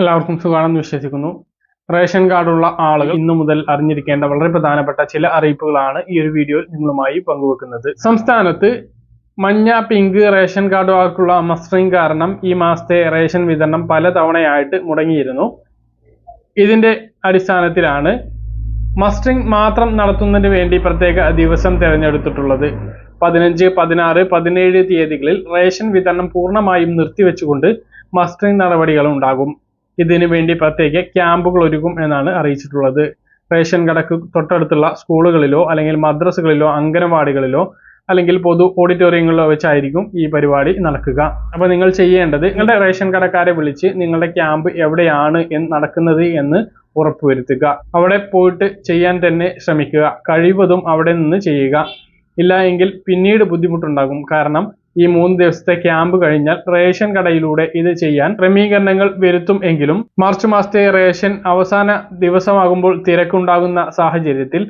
എല്ലാവർക്കും സുഖമാണെന്ന് വിശ്വസിക്കുന്നു. റേഷൻ കാർഡുള്ള ആളുകൾ ഇന്നു മുതൽ അറിഞ്ഞിരിക്കേണ്ട വളരെ പ്രധാനപ്പെട്ട ചില അറിയിപ്പുകളാണ് ഈ ഒരു വീഡിയോയിൽ നിങ്ങളുമായി പങ്കുവെക്കുന്നത്. സംസ്ഥാനത്ത് മഞ്ഞ പിങ്ക് റേഷൻ കാർഡുകാർക്കുള്ള മസ്റ്ററിംഗ് കാരണം ഈ മാസത്തെ റേഷൻ വിതരണം പല തവണയായിട്ട് മുടങ്ങിയിരുന്നു. ഇതിന്റെ അടിസ്ഥാനത്തിലാണ് മസ്റ്ററിംഗ് മാത്രം നടത്തുന്നതിന് വേണ്ടി പ്രത്യേക ദിവസം തിരഞ്ഞെടുത്തിട്ടുള്ളത്. പതിനഞ്ച് പതിനാറ് പതിനേഴ് തീയതികളിൽ റേഷൻ വിതരണം പൂർണമായും നിർത്തിവെച്ചുകൊണ്ട് മസ്റ്ററിംഗ് നടപടികൾ ഉണ്ടാകും ഇതിനു വേണ്ടി പ്രത്യേക ക്യാമ്പുകൾ ഒരുക്കും എന്നാണ് അറിയിച്ചിട്ടുള്ളത്. റേഷൻ കടക്ക് തൊട്ടടുത്തുള്ള സ്കൂളുകളിലോ അല്ലെങ്കിൽ മദ്രസകളിലോ അംഗനവാടികളിലോ അല്ലെങ്കിൽ പൊതു ഓഡിറ്റോറിയങ്ങളിലോ വെച്ചായിരിക്കും ഈ പരിപാടി നടക്കുക. അപ്പോൾ നിങ്ങൾ ചെയ്യേണ്ടത് നിങ്ങളുടെ റേഷൻ കടക്കാരെ വിളിച്ച് നിങ്ങളുടെ ക്യാമ്പ് എവിടെയാണ് എന്ന് നടക്കുന്നത് എന്ന് ഉറപ്പുവരുത്തുക. അവിടെ പോയിട്ട് ചെയ്യാൻ തന്നെ ശ്രമിക്കുക. കഴിവതും അവിടെ നിന്ന് ചെയ്യുക. ഇല്ല എങ്കിൽ പിന്നീട് ബുദ്ധിമുട്ടുണ്ടാകും. കാരണം ഈ മൂന്ന് ദിവസത്തെ ക്യാമ്പ് കഴിഞ്ഞാൽ റേഷൻ കടയിലൂടെ ഇത് ചെയ്യാൻ ക്രമീകരണങ്ങൾ വരുത്തും എങ്കിലും മാർച്ച് മാസത്തെ റേഷൻ അവസാന ദിവസമാകുമ്പോൾ തിരക്കുണ്ടാകുന്ന സാഹചര്യത്തിൽ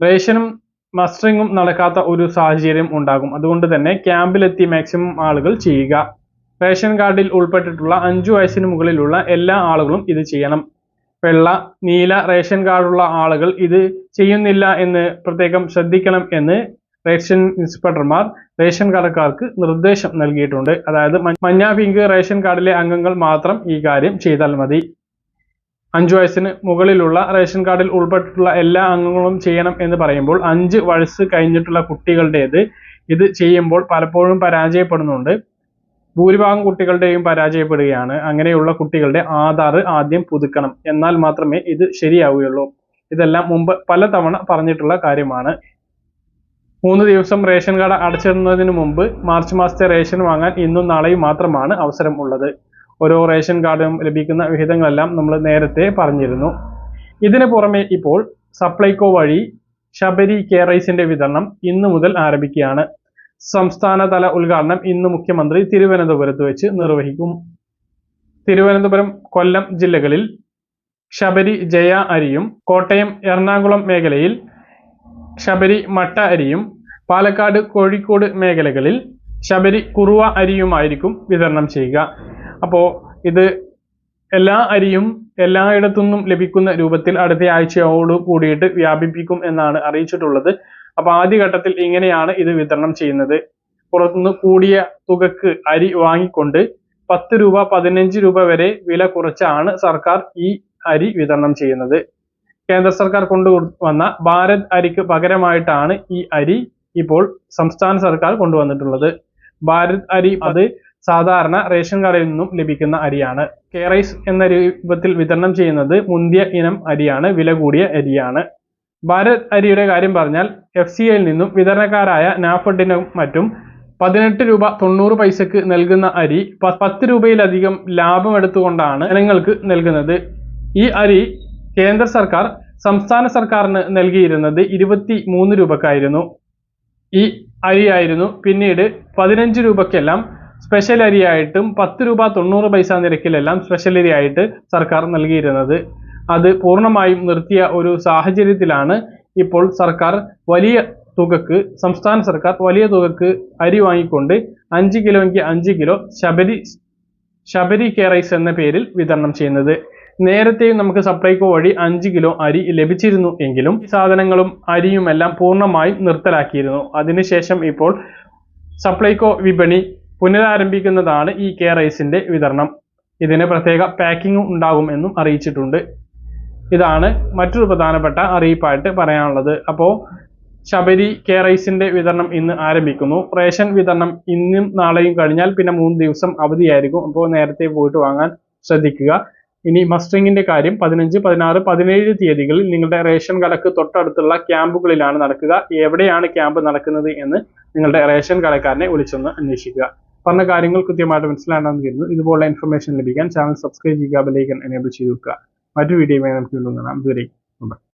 റേഷനും മസ്റ്ററിങ്ങും നടക്കാത്ത ഒരു സാഹചര്യം ഉണ്ടാകും. അതുകൊണ്ട് തന്നെ ക്യാമ്പിലെത്തി മാക്സിമം ആളുകൾ ചെയ്യുക. റേഷൻ കാർഡിൽ ഉൾപ്പെട്ടിട്ടുള്ള അഞ്ചു വയസ്സിന് മുകളിലുള്ള എല്ലാ ആളുകളും ഇത് ചെയ്യണം. വെള്ള നീല റേഷൻ കാർഡുള്ള ആളുകൾ ഇത് ചെയ്യുന്നില്ല എന്ന് പ്രത്യേകം ശ്രദ്ധിക്കണം എന്ന് റേഷൻ ഇൻസ്പെക്ടർമാർ റേഷൻ കടക്കാർക്ക് നിർദ്ദേശം നൽകിയിട്ടുണ്ട്. അതായത് മഞ്ഞ പിങ്ക് റേഷൻ കാർഡിലെ അംഗങ്ങൾ മാത്രം ഈ കാര്യം ചെയ്താൽ മതി. അഞ്ചു വയസ്സിന് മുകളിലുള്ള റേഷൻ കാർഡിൽ ഉൾപ്പെട്ടിട്ടുള്ള എല്ലാ അംഗങ്ങളും ചെയ്യണം എന്ന് പറയുമ്പോൾ അഞ്ച് വയസ്സ് കഴിഞ്ഞിട്ടുള്ള കുട്ടികളുടേത് ഇത് ചെയ്യുമ്പോൾ പലപ്പോഴും പരാജയപ്പെടുന്നുണ്ട്. ഭൂരിഭാഗം കുട്ടികളുടെയും പരാജയപ്പെടുകയാണ്. അങ്ങനെയുള്ള കുട്ടികളുടെ ആധാർ ആദ്യം പുതുക്കണം. എന്നാൽ മാത്രമേ ഇത് ശരിയാവുകയുള്ളൂ. ഇതെല്ലാം മുമ്പ് പലതവണ പറഞ്ഞിട്ടുള്ള കാര്യമാണ്. മൂന്ന് ദിവസം റേഷൻ കട അടച്ചിടുന്നതിന് മുമ്പ് മാർച്ച് മാസത്തെ റേഷൻ വാങ്ങാൻ ഇന്നും നാളെയും മാത്രമാണ് അവസരം ഉള്ളത്. ഓരോ റേഷൻ കാർഡും ലഭിക്കുന്ന വിഹിതങ്ങളെല്ലാം നമ്മൾ നേരത്തെ പറഞ്ഞിരുന്നു. ഇതിന് പുറമെ ഇപ്പോൾ സപ്ലൈകോ വഴി ശബരി കെയറൈസിന്റെ വിതരണം ഇന്നു മുതൽ ആരംഭിക്കുകയാണ്. സംസ്ഥാനതല ഉദ്ഘാടനം ഇന്ന് മുഖ്യമന്ത്രി തിരുവനന്തപുരത്ത് വെച്ച് നിർവഹിക്കും. തിരുവനന്തപുരം കൊല്ലം ജില്ലകളിൽ ശബരി ജയ അരിയും കോട്ടയം എറണാകുളം മേഖലയിൽ ശബരി മട്ട അരിയും പാലക്കാട് കോഴിക്കോട് മേഖലകളിൽ ശബരി കുറുവ അരിയുമായിരിക്കും വിതരണം ചെയ്യുക. അപ്പോൾ ഇത് എല്ലാ അരിയും എല്ലായിടത്തുനിന്നും ലഭിക്കുന്ന രൂപത്തിൽ അടുത്ത ആഴ്ചയോട് കൂടിയിട്ട് വ്യാപിപ്പിക്കും എന്നാണ് അറിയിച്ചിട്ടുള്ളത്. അപ്പോൾ ആദ്യഘട്ടത്തിൽ ഇങ്ങനെയാണ് ഇത് വിതരണം ചെയ്യുന്നത്. പുറത്തുനിന്ന് കൂടിയ തുകക്ക് അരി വാങ്ങിക്കൊണ്ട് പത്ത് രൂപ പതിനഞ്ച് രൂപ വരെ വില കുറച്ചാണ് സർക്കാർ ഈ അരി വിതരണം ചെയ്യുന്നത്. കേന്ദ്ര സർക്കാർ കൊണ്ടുവന്ന ഭാരത് അരിക്ക് പകരമായിട്ടാണ് ഈ അരി ഇപ്പോൾ സംസ്ഥാന സർക്കാർ കൊണ്ടുവന്നിട്ടുള്ളത് ഭാരത് അരി അത് സാധാരണ റേഷൻ കടയിൽ നിന്നും ലഭിക്കുന്ന അരിയാണ്. കേറൈസ് എന്ന രൂപത്തിൽ വിതരണം ചെയ്യുന്നത് മുന്തിയ ഇനം അരിയാണ് വില കൂടിയ അരിയാണ്. ഭാരത് അരിയുടെ കാര്യം പറഞ്ഞാൽ എഫ് സി ഐയിൽ നിന്നും വിതരണക്കാരായ നാഫഡിനും മറ്റും പതിനെട്ട് രൂപ തൊണ്ണൂറ് പൈസക്ക് നൽകുന്ന അരി പത്ത് രൂപയിലധികം ലാഭം എടുത്തുകൊണ്ടാണ് ജനങ്ങൾക്ക് നൽകുന്നത്. ഈ അരി കേന്ദ്ര സർക്കാർ സംസ്ഥാന സർക്കാരിന് നൽകിയിരുന്നത് ഇരുപത്തി മൂന്ന് രൂപക്കായിരുന്നു. ഈ അരിയായിരുന്നു. പിന്നീട് പതിനഞ്ച് രൂപക്കെല്ലാം സ്പെഷ്യൽ അരിയായിട്ടും പത്ത് രൂപ തൊണ്ണൂറ് പൈസ നിരക്കിലെല്ലാം സ്പെഷ്യൽ അരിയായിട്ട് സർക്കാർ നൽകിയിരുന്നത്. അത് പൂർണമായും നിർത്തിയ ഒരു സാഹചര്യത്തിലാണ് ഇപ്പോൾ സർക്കാർ വലിയ തുകക്ക് സംസ്ഥാന സർക്കാർ വലിയ തുകക്ക് അരി വാങ്ങിക്കൊണ്ട് അഞ്ച് കിലോയ്ക്ക് അഞ്ച് കിലോ ശബരി ശബരി കെയറൈസ് എന്ന പേരിൽ വിതരണം ചെയ്യുന്നത്. നേരത്തെയും നമുക്ക് സപ്ലൈകോ വഴി അഞ്ച് കിലോ അരി ലഭിച്ചിരുന്നു എങ്കിലും സാധനങ്ങളും അരിയുമെല്ലാം പൂർണമായും നിർത്തലാക്കിയിരുന്നു. അതിനുശേഷം ഇപ്പോൾ സപ്ലൈകോ വിപണി പുനരാരംഭിക്കുന്നതാണ് ഈ കെ റൈസിന്റെ വിതരണം. ഇതിന് പ്രത്യേക പാക്കിംഗും ഉണ്ടാകുമെന്നും അറിയിച്ചിട്ടുണ്ട്. ഇതാണ് മറ്റൊരു പ്രധാനപ്പെട്ട അറിയിപ്പായിട്ട് പറയാനുള്ളത്. അപ്പോൾ ശബരി കെ റൈസിന്റെ വിതരണം ഇന്ന് ആരംഭിക്കുന്നു. റേഷൻ വിതരണം ഇന്നും നാളെയും കഴിഞ്ഞാൽ പിന്നെ മൂന്ന് ദിവസം അവധിയായിരിക്കും. അപ്പോൾ നേരത്തെ പോയിട്ട് വാങ്ങാൻ ശ്രദ്ധിക്കുക. ഇനി മസ്റ്ററിങ്ങിന്റെ കാര്യം പതിനഞ്ച് പതിനാറ് പതിനേഴ് തീയതികളിൽ നിങ്ങളുടെ റേഷൻ കടക്ക് തൊട്ടടുത്തുള്ള ക്യാമ്പുകളിലാണ് നടക്കുക. എവിടെയാണ് ക്യാമ്പ് നടക്കുന്നത് എന്ന് നിങ്ങളുടെ റേഷൻ കടക്കാരനെ വിളിച്ചൊന്ന് അന്വേഷിക്കുക. പറഞ്ഞ കാര്യങ്ങൾ കൃത്യമായിട്ട് മനസ്സിലാണെന്ന് കരുതുന്നു. ഇതുപോലുള്ള ഇൻഫർമേഷൻ ലഭിക്കാൻ ചാനൽ സബ്സ്ക്രൈബ് ചെയ്യുക ബെലൈക്കൻ എനേബിൾ ചെയ്ത് വെക്കുക. മറ്റു വീഡിയോയുമായി നമുക്ക് വീണ്ടും കാണാം. ഇതുവരെ